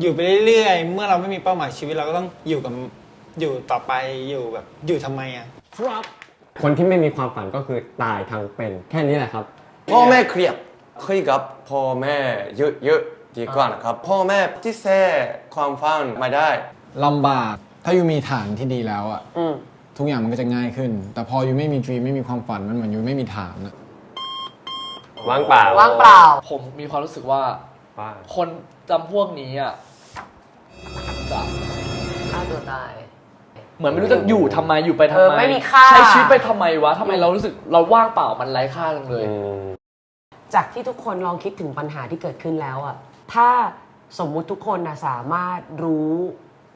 อยู่ไปเรื่อยๆ เมื่อเราไม่มีเป้าหมายชีวิตเราก็ต้องอยู่กับอยู่ต่อไปอยู่แบบอยู่ทำไมอะคนที่ไม่มีความฝันก็คือตายทางเป็นแค่นี้แหละครับ พ่อแม่เครียดคุยกับพ่อแม่เยอะๆดีกว่านะครับ พ่อแม่ที่แท้ความฝันไม่ได้ ลำบาก ถ้าอยู่มีฐานที่ดีแล้วอะอืม ทุกอย่างมันก็จะง่ายขึ้น แต่พออยู่ไม่มี dream ไม่มีความฝันมันเหมือนอยู่ไม่มีฐานอะ ว่างเปล่า ว่างเปล่า ผมมีความรู้สึกว่า ว่างคนจำพวกนี้อะจะฆ่าตัวตาย เหมือนไม่รู้จะอยู่ทำไมอยู่ไปทำเออไมไม่มีค่า ใช้ชีวิตไปทำไมวะทำไมเรารู้สึกเราว่างเปล่ามันไร้ค่าจังเลย อืมจากที่ทุกคนลองคิดถึงปัญหาที่เกิดขึ้นแล้วอะถ้าสมมุติทุกคนนะสามารถรู้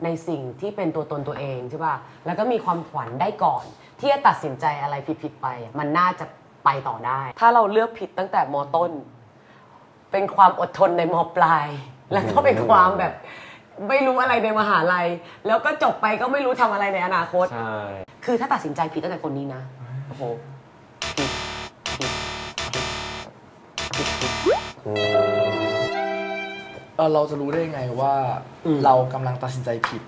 ในสิ่งที่เป็นตัวตนตัวเองใช่ป่ะ แล้วก็มีความฝันได้ก่อน ที่จะตัดสินใจอะไรผิดๆไปอะมันน่าจะ ไปต่อได้ ถ้าเราเลือกผิดตั้งแต่มต้น เป็นความอดทนในมปลาย แล้วก็เป็นความแบบไม่รู้อะไรในมหาลัย แล้วก็จบไปก็ไม่รู้ทำอะไรในอนาคต ใช่ คือถ้าตัดสินใจผิดตั้งแต่คนนี้นะ โอ้โหอืมเออเราจะรู้ได้ยังไงว่าเรากำลังตัดสินใจผิด